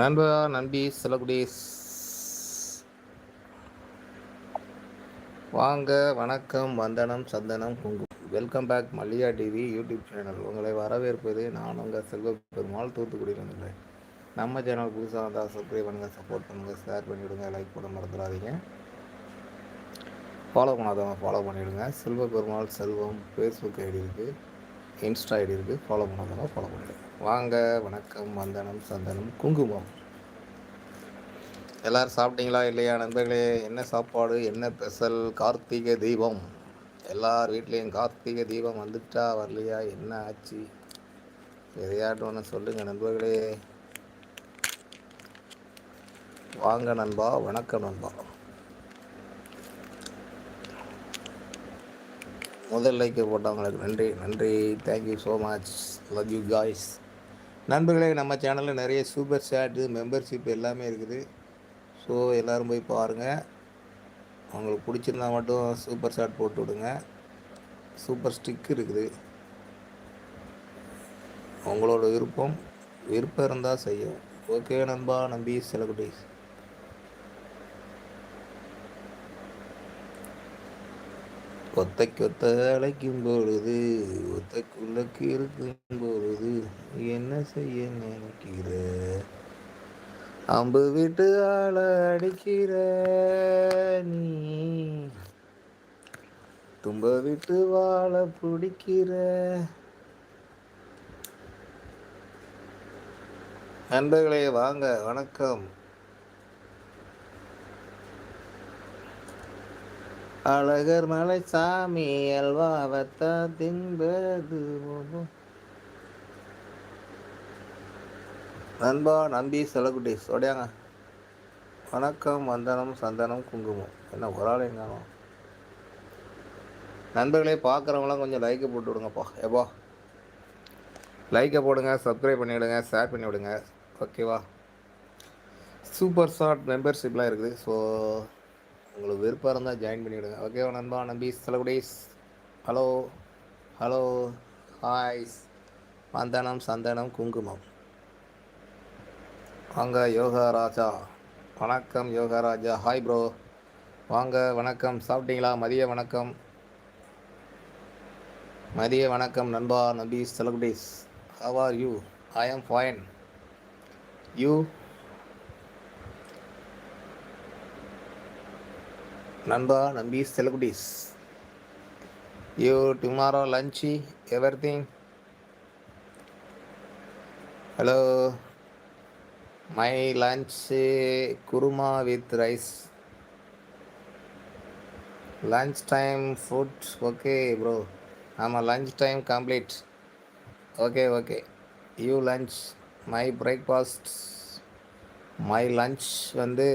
நண்பா நம்பி செலகுடீஸ் வாங்க வணக்கம் வந்தனம் சந்தனம் குங்கு. Welcome back Mallika TV YouTube channel உங்களை வரவேற்பது நான் உங்கள் செல்வ பெருமாள் தூத்துக்குடியிலிருந்து நம்ம சேனல் புதுசாக வந்தால் சப்ஸ்கிரைப் பண்ணுங்கள் சப்போர்ட் பண்ணுங்கள் ஷேர் பண்ணிவிடுங்க லைக் பண்ண மறந்துடாதீங்க. ஃபாலோ பண்ணாதவங்க ஃபாலோ பண்ணிவிடுங்க செல்வ பெருமாள் செல்வம் ஃபேஸ்புக் ஐடி இருக்குது இன்ஸ்டா ஐடி இருக்குது ஃபாலோ பண்ணாதவங்க ஃபாலோ பண்ணிவிடுங்க வாங்க வணக்கம் வந்தனம் சந்தனம் குங்குமம். எல்லோரும் சாப்பிட்டீங்களா இல்லையா நண்பர்களே? என்ன சாப்பாடு என்ன ஸ்பெஷல்? கார்த்திகை தீபம். எல்லார் வீட்லேயும் கார்த்திகை தீபம் வந்துட்டா வரலையா என்ன ஆச்சு? எதையாட்டும் ஒன்று சொல்லுங்கள் நண்பர்களே. வாங்க நண்பா வணக்கம் நண்பா. முதல் லைக்கு போட்டவங்களுக்கு நன்றி நன்றி. Thank you so much love you guys நண்பர்களே நம்ம சேனலில் நிறைய சூப்பர் சேட்டு மெம்பர்ஷிப் எல்லாமே இருக்குது. ஸோ எல்லோரும் போய் பாருங்கள் உங்களுக்கு பிடிச்சிருந்தா மட்டும் சூப்பர் சாட் போட்டு விடுங்க. சூப்பர் ஸ்டிக் இருக்குது. உங்களோட விருப்பம் விருப்பம் இருந்தால் செய்யும் ஓகே நண்பா நம்பி செலகுட்டீஸ் ஒத்தைக்கொத்த அழைக்கும் பொழுது ஒத்தக்குள்ளக்கு இருக்கும் பொழுது என்ன செய்ய நினைக்கிற? அம்பு விட்டு ஆள அடிக்கிற நீ? தும்ப விட்டு வாழ பிடிக்கிற? நண்பர்களே வாங்க வணக்கம். அழகர் மலை சாமி அல்வாவத்தா தின்பது நண்பா நம்பி செலகுட்டி சொடையாங்க. வணக்கம் வந்தனம் சந்தனம் குங்குமம். என்ன ஒரு ஆள் எங்கானோம் நண்பர்களே பார்க்குறவங்களாம் கொஞ்சம் லைக்கை போட்டு விடுங்கப்பா. எப்பா? லைக்கை போடுங்க சப்ஸ்கிரைப் பண்ணிவிடுங்க ஷேர் பண்ணி விடுங்க ஓகேவா சூப்பர் ஷார்ட் மெம்பர்ஷிப்லாம் இருக்குது. ஸோ உங்களுக்கு விருப்பம் இருந்தால் ஜாயின் பண்ணிவிடுங்க ஓகேவா நண்பா நம்பி செலகுடேஸ். ஹலோ ஹலோ ஹாய்ஸ் வந்தனம் சந்தனம் குங்குமம். வாங்க யோகா ராஜா வணக்கம் யோகா ராஜா ஹாய் ப்ரோ வாங்க வணக்கம். சாப்பிட்டீங்களா? மதிய வணக்கம். மதிய வணக்கம் நண்பா நம்பி செலகுடேஸ். How are you I am fine you நண்பா Nambi celebrities you tomorrow lunch everything hello my lunch kurma with rice lunch time food okay bro ஆமாம் lunch time complete okay okay you lunch my breakfast my lunch வந்து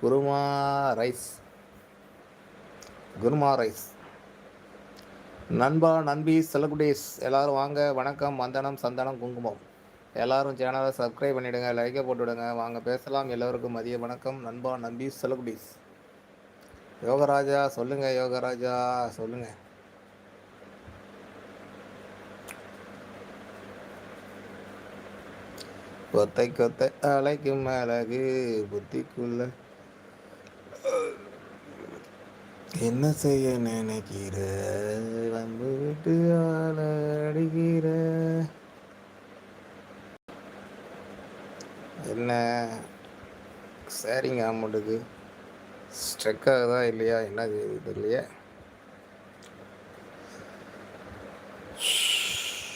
kurma rice kurma rice. நண்பா நண்பி செலகுடேஸ் எல்லோரும் வாங்க. வணக்கம் வந்தனம் சந்தனம் குங்குமம். எல்லோரும் சேனலை சப்ஸ்கிரைப் பண்ணிவிடுங்க லைக்கை போட்டுவிடுங்க வாங்க பேசலாம். எல்லோருக்கும் மதிய வணக்கம். நண்பா நம்பி செலகுடேஸ் யோகராஜா சொல்லுங்கள் யோகராஜா சொல்லுங்கள் கொத்தை கொத்தை அழைக்கும் அழகு புத்திக்குள்ள என்ன செய்ய நினைக்கிற? வந்து விட்டு ஆள அடிக்கிற. என்ன? சரிங்க அமௌண்ட்டுக்கு. ஸ்ட்ரெக் ஆகுதா இல்லையா? என்ன இது இல்லையா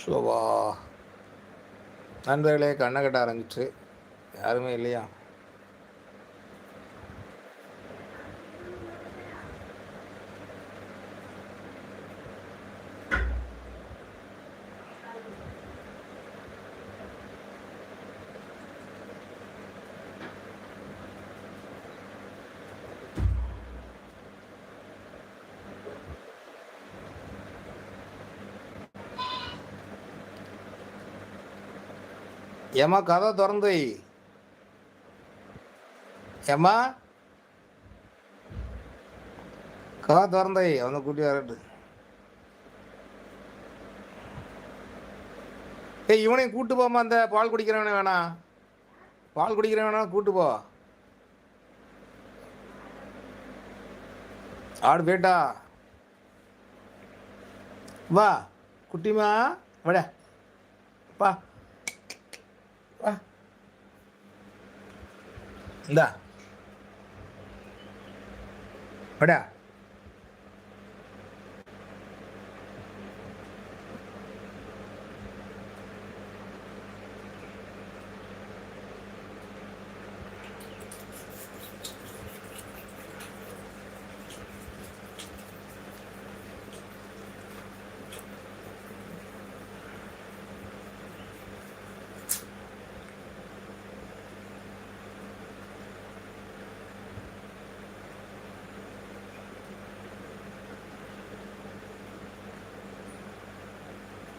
ஷோவா நண்பர்களே கண்ணை கட்ட ஆரம்பிச்சு. யாருமே இல்லையா? ஏமா கதை திறந்து ஏமா கதை திறந்தை அவனை கூட்டி வரட்டு. ஏய் இவனையும் கூட்டு போமா அந்த பால் குடிக்கிறவனே வேணாம் பால் குடிக்கிறவனா கூட்டு போ. ஆடு போயிட்டா வா குட்டிமா வட. வா இந்தா. வடா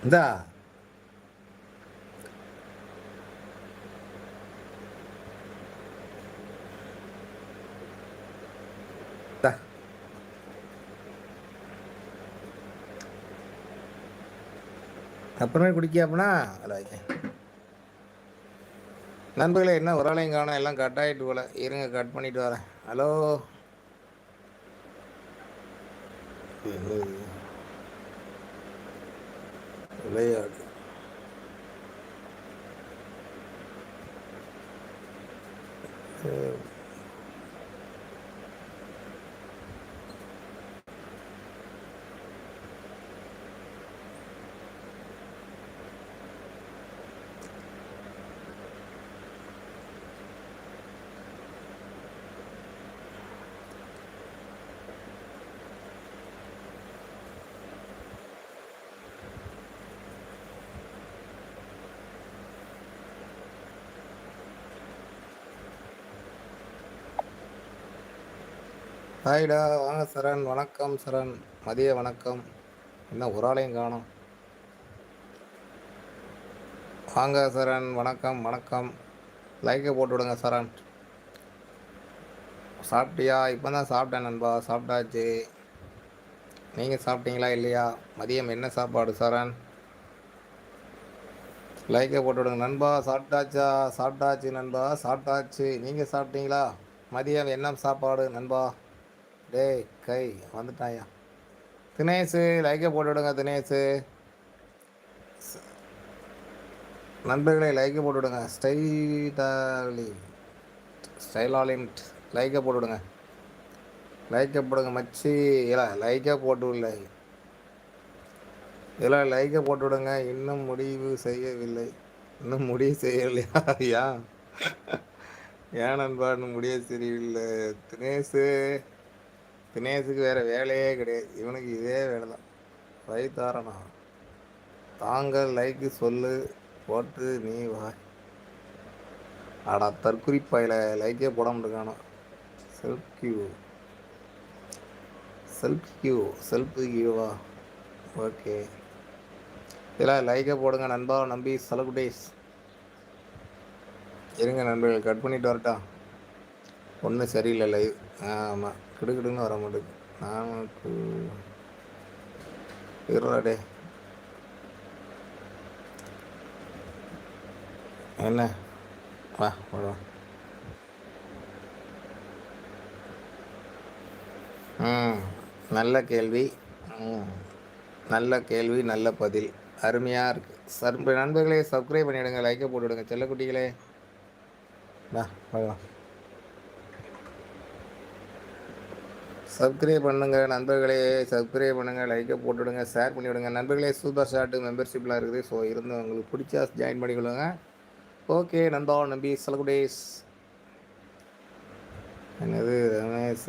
இந்தா இந்தா. அப்புறமே குடிக்க அப்படின்னா நண்பர்களே என்ன ஒரு ஆளையும் காணும். எல்லாம் கட் ஆகிட்டு போல. இருங்க கட் பண்ணிட்டு வரேன். ஹலோ え。ஹாய்டா வாங்க சரண். வணக்கம் சரண். மதிய வணக்கம். என்ன ஒரு ஆளையும் காணும். வாங்க சரண். வணக்கம் வணக்கம். லைக்கை போட்டு விடுங்க சரண். சாப்பிட்டியா? இப்போ தான் சாப்பிட்டேன் நண்பா. சாப்பிட்டாச்சு. நீங்கள் சாப்பிட்டீங்களா இல்லையா? மதியம் என்ன சாப்பாடு சரண்? லைக்கை போட்டு விடுங்க நண்பா. சாப்பிட்டாச்சா? சாப்பிட்டாச்சு நண்பா. சாப்பிட்டாச்சு. நீங்கள் சாப்பிட்டீங்களா? மதியம் என்ன சாப்பாடு நண்பா? டேய் கை வந்துட்டாயா? தினேஷு லைக்கை போட்டு விடுங்க தினேஷு நண்பர்களை லைக்கை போட்டு விடுங்க ஸ்டைலாலி ஸ்டைலாலிம்ட் லைக்கை போட்டு விடுங்க லைக்கை போடுங்க மச்சி. இல்லை லைக்கை போட்டு விடல இல்லை லைக்கை போட்டு விடுங்க இன்னும் முடிவு செய்யவில்லை. இன்னும் முடிவு செய்யலையா ஏன் ஏன் நண்பா இன்னும் முடிய தெரியவில்லை தினேஷு தினேஷுக்கு வேறு வேலையே கிடையாது. இவனுக்கு இதே வேலை தான் வயிற்றாரனா தாங்கள் லைக்கு சொல்லு போட்டு நீ வா. ஆடா தற்குறிப்பாயில் லைக்கே போட முடியானோ செல்ஃப் கியூ செல்ஃப் கியூ செல்ஃப் கியூவா ஓகே இதெல்லாம் லைக்கே போடுங்க நண்பா நம்பி சலகுடேஸ். இருங்க நண்பர்கள் கட் பண்ணிட்டு வரட்டா. ஒன்றும் சரியில்லை லைவ் ஆமாம் கிடுக்கிடுன்னு வர மாட்டேங்குது. நானூற்று இருடே என்ன? வா வா ம் நல்ல கேள்வி. ம் நல்ல கேள்வி நல்ல பதில். அருமையாக இருக்குது சர் நண்பர்களே சப்ஸ்கிரைப் பண்ணிவிடுங்க லைக்கை போட்டுவிடுங்க. செல்லக்குட்டிகளே. வா வா வா சப்ஸ்கிரைப் பண்ணுங்க நண்பர்களே. சப்ஸ்கிரைப் பண்ணுங்க லைக்கை போட்டுவிடுங்க ஷேர் பண்ணிவிடுங்க. நண்பர்களே சூப்பர் ஷாட்டு மெம்பர்ஷிப்லாம் இருக்குது. ஸோ இருந்து உங்களுக்கு பிடிச்சா ஜாயின் பண்ணிக்கொள்ளுங்க. ஓகே நண்பா நம்பி சலகுடேஸ் என்னது ரமேஷ்?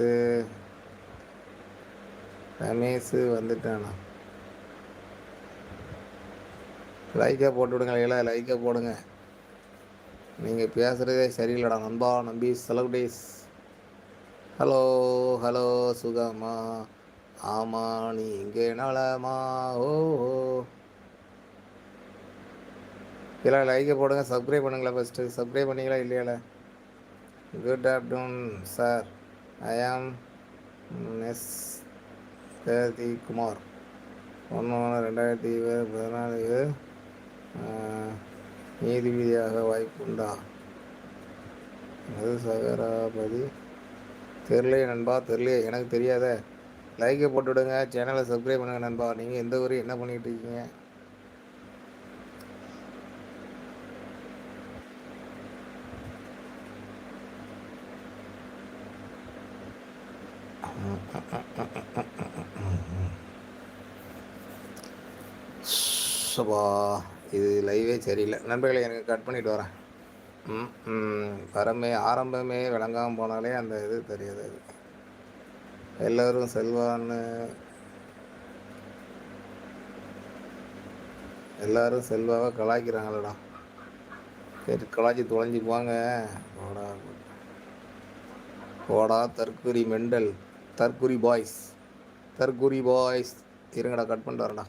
ரமேஷ் வந்துட்டானா? லைக்கை போட்டு விடுங்க இல்லை லைக்கை போடுங்க. நீங்கள் பேசுகிறதே சரியில்லடா நண்பா நம்பி சலகுடேஸ் ஹலோ ஹலோ சுகமா? ஆமா நீ இங்கே நலமா? ஓ இல்லை லைக்கை போடுங்க சப்ஸ்கிரைப் பண்ணுங்களா ஃபஸ்ட்டு சப்ஸ்கிரைப் பண்ணிங்களா இல்லையால? Good afternoon sir I am S தேதி குமார் ஒன்று ஒன்று ரெண்டாயிரத்தி பதினாலு நீதிபதியாக வாய்ப்புண்டா அது சகராபதி? தெரிலையே நண்பா தெரிலையே எனக்கு தெரியாத. லைக்கை போட்டு விடுங்க சேனலை சப்ஸ்கிரைப் பண்ணுங்கள் நண்பா. நீங்கள் எந்த ஊர் என்ன பண்ணிகிட்டு இருக்கீங்க? சபா இது லைவே சரியில்லை. நண்பர்களை எனக்கு கட் பண்ணிட்டு வரேன். வரமே ஆரம்பமே விளங்காமல் போனாலே அந்த இது தெரியாது. அது எல்லோரும் செல்வான்னு. எல்லாரும் செல்வாவை கலாய்க்கிறாங்களடா. சரி கலாய்ச்சி தொலைஞ்சி போங்க. போடா போடா தற்குறி மெண்டல். தற்குறி பாய்ஸ். தற்குறி பாய்ஸ். இருங்கடா கட் பண்ணிட்டு வரேன்டா.